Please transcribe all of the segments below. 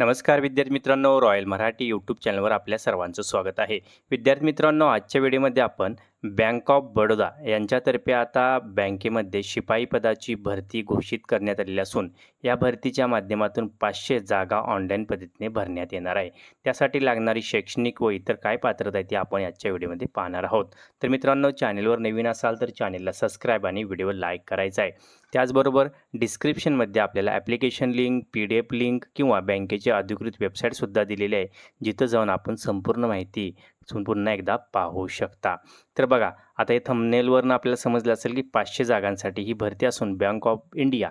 नमस्कार विद्यार्थी मित्रांनो रॉयल मराठी यूट्यूब चॅनलवर आपल्या सर्वांचं स्वागत आहे. विद्यार्थी मित्रांनो आजच्या व्हिडिओमध्ये आपण बँक ऑफ बडोदा यांच्यातर्फे आता बँकेमध्ये शिपाई पदाची भरती घोषित करण्यात आलेली असून या भरतीच्या माध्यमातून पाचशे जागा ऑनलाईन पद्धतीने भरण्यात येणार आहे. त्यासाठी लागणारी शैक्षणिक व इतर काय पात्रता आहे ती आपण आजच्या व्हिडिओमध्ये पाहणार आहोत. तर मित्रांनो चॅनेलवर नवीन असाल तर चॅनेलला सबस्क्राईब आणि व्हिडिओ लाईक करायचा आहे. त्याचबरोबर डिस्क्रिप्शनमध्ये आपल्याला application link P D F link किंवा बँकेची अधिकृत वेबसाईटसुद्धा दिलेली आहे. जिथं जाऊन आपण संपूर्ण माहिती सु- पुन्हा एकदा पाहू शकता. तर बघा आता हे थंबनेलवरनं आपल्याला समजलं असेल की पाचशे जागांसाठी ही भरती असून bank of India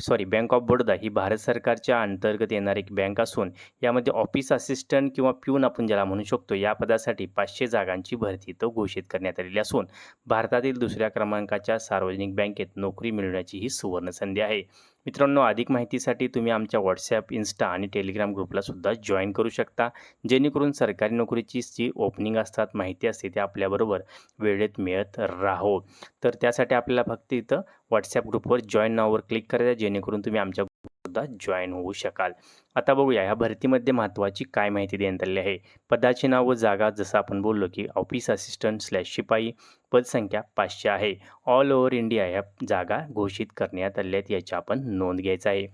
sorry bank of Baroda ही भारत सरकारच्या अंतर्गत येणारी एक बँक असून यामध्ये ऑफिस असिस्टंट किंवा प्यून आपण ज्याला म्हणू शकतो या पदासाठी पाचशे जागांची भरती तो घोषित करण्यात आलेली असून भारतातील दुसऱ्या क्रमांकाच्या सार्वजनिक बँकेत नोकरी मिळवण्याची ही सुवर्ण संधी आहे. मित्रांनो अधिक माहितीसाठी तुम्ही आमच्या व्हॉट्सॲप इन्स्टा आणि टेलिग्राम ग्रुपलासुद्धा जॉईन करू शकता. जेणेकरून सरकारी नोकरीची जी ओपनिंग असतात माहिती असते ते आपल्याबरोबर वेळेत मिळत राहो. तर त्यासाठी आपल्याला फक्त इथं व्हॉट्सॲप ग्रुपवर जॉईन नावावर क्लिक करायचं जेणेकरून तुम्ही आमच्या सुद्धा जॉईन होऊ शकाल. आता बघूया ह्या भरतीमध्ये महत्त्वाची काय माहिती देण्यात आलेली आहे? पदाचे नाव व जागा जसं आपण बोललो की ऑफिस असिस्टंट स्लॅश शिपाई पदसंख्या पाचशे आहे. ऑल ओव्हर इंडिया ह्या जागा घोषित करण्यात आल्या आहेत याची आपण नोंद घ्यायचा आहे.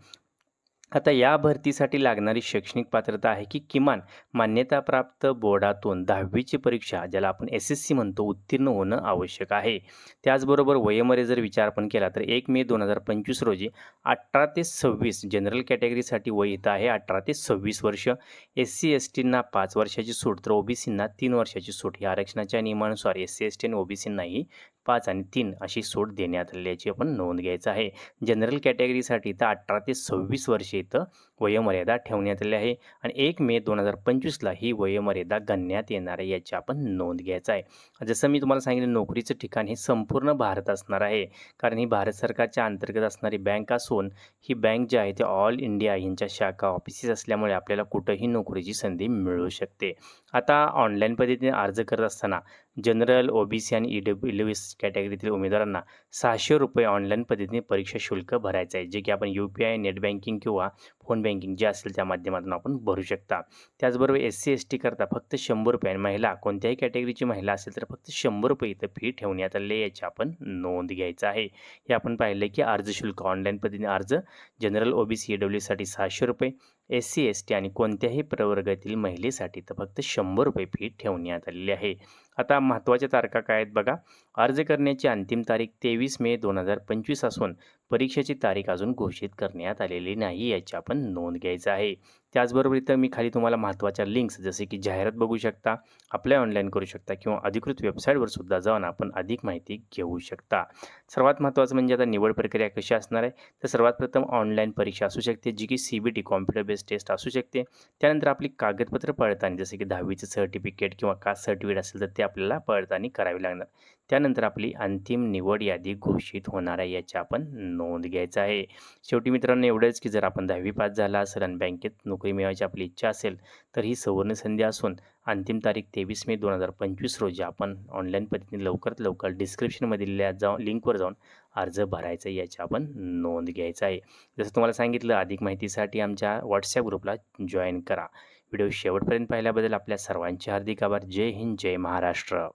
आता या भरतीसाठी लागणारी शैक्षणिक पात्रता आहे की किमान मान्यताप्राप्त बोर्डातून दहावीची परीक्षा ज्याला आपण एस एस सी म्हणतो उत्तीर्ण होणं आवश्यक आहे. त्याचबरोबर वयमध्ये जर विचार आपण केला तर एक मे दोन हजार पंचवीस रोजी अठरा ते सव्वीस जनरल कॅटेगरीसाठी वय इथं आहे. अठरा ते सव्वीस वर्ष एस सी एस टींना पाच वर्षाची सूट तर ओबीसींना तीन वर्षाची सूट या आरक्षणाच्या नियमानुसार एस सी एस टी आणि ओबीसींनाही पाच आणि तीन अशी सूट देण्यात आली याची आपण नोंद घ्यायचं आहे. जनरल कॅटेगरीसाठी तर अठरा ते सव्वीस वर्षे इथं वयोमर्यादा ठेवण्यात आली आहे आणि एक मे दोन हजार पंचवीसला ही वयोमर्यादा गणण्यात येणार आहे याची आपण नोंद घ्यायचं आहे. जसं मी तुम्हाला सांगितलं नोकरीचं ठिकाण हे संपूर्ण भारत असणार आहे. कारण ही भारत सरकारच्या अंतर्गत असणारी बँक असून ही बँक जी आहे ती ऑल इंडिया यांच्या शाखा ऑफिसेस असल्यामुळे आपल्याला कुठंही नोकरीची संधी मिळू शकते. आता ऑनलाईन पद्धतीने अर्ज करत असताना जनरल ओबीसी आणि ई डब्ल्यू एस कॅटेगरीतील उमेदवारांना सहाशे रुपये ऑनलाईन पद्धतीने परीक्षा शुल्क भरायचं आहे जे की आपण U P I net banking किंवा फोन बँकिंग जे असेल त्या माध्यमातून आपण भरू शकता. त्याचबरोबर एस सी एस टी करता फक्त शंभर रुपये. आणि महिला कोणत्याही कॅटेगरीची महिला असेल तर फक्त शंभर रुपये इथं फी ठेवण्यात आली याची आपण नोंद घ्यायचं आहे. हे आपण पाहिलं की अर्ज शुल्क ऑनलाईन पद्धतीने अर्ज जनरल ओबीसी ए डब्ल्यूसाठी सहाशे रुपये. एस सी एस टी आणि कोणत्याही प्रवर्गातील महिलेसाठी तर फक्त शंभर रुपये फी ठेवण्यात आलेली आहे. आता महत्त्वाच्या तारखा काय आहेत बघा. अर्ज करण्याची अंतिम तारीख तेवीस मे दोन हजार पंचवीस असून परीक्षेची तारीख अजून घोषित करण्यात आलेली नाही याची आपण नोंद घ्यायचं आहे. त्याचबरोबर इथं मी खाली तुम्हाला महत्त्वाच्या लिंक्स जसे की जाहिरात बघू शकता अप्लाय ऑनलाईन करू शकता किंवा अधिकृत वेबसाईटवर सुद्धा जाऊन आपण अधिक माहिती घेऊ शकता. सर्वात महत्त्वाचं म्हणजे आता निवड प्रक्रिया कशी असणार आहे? तर सर्वात प्रथम ऑनलाईन परीक्षा असू शकते जी की C B T computer based test असू शकते. त्यानंतर आपली कागदपत्र पडताळणी जसे की दहावीचं सर्टिफिकेट किंवा कास्ट सर्टिफिकेट असेल तर ते आपल्याला पडताळणी करावी लागणार. त्यानंतर आपली अंतिम निवड यादी घोषित होणार आहे याची आपण नोंद घ्यायचं आहे. शेवटी मित्रांनो एवढंच की जर आपण दहावी पास झाला असेल आणि बँकेत नोकरी मिळवायची आपली इच्छा असेल तर ही सुवर्ण संधी असून अंतिम तारीख तेवीस मे दोन हजार पंचवीस रोजी आपण ऑनलाईन पद्धतीने लवकरात लवकर डिस्क्रिप्शनमध्ये दिलेल्या जाऊन लिंकवर जाऊन अर्ज भरायचा आहे याची आपण नोंद घ्यायचा आहे. जसं तुम्हाला सांगितलं अधिक माहितीसाठी आमच्या व्हॉट्सॲप ग्रुपला जॉईन करा. व्हिडिओ शेवटपर्यंत पाहिल्याबद्दल आपल्या सर्वांचे हार्दिक आभार. जय हिंद जय महाराष्ट्र.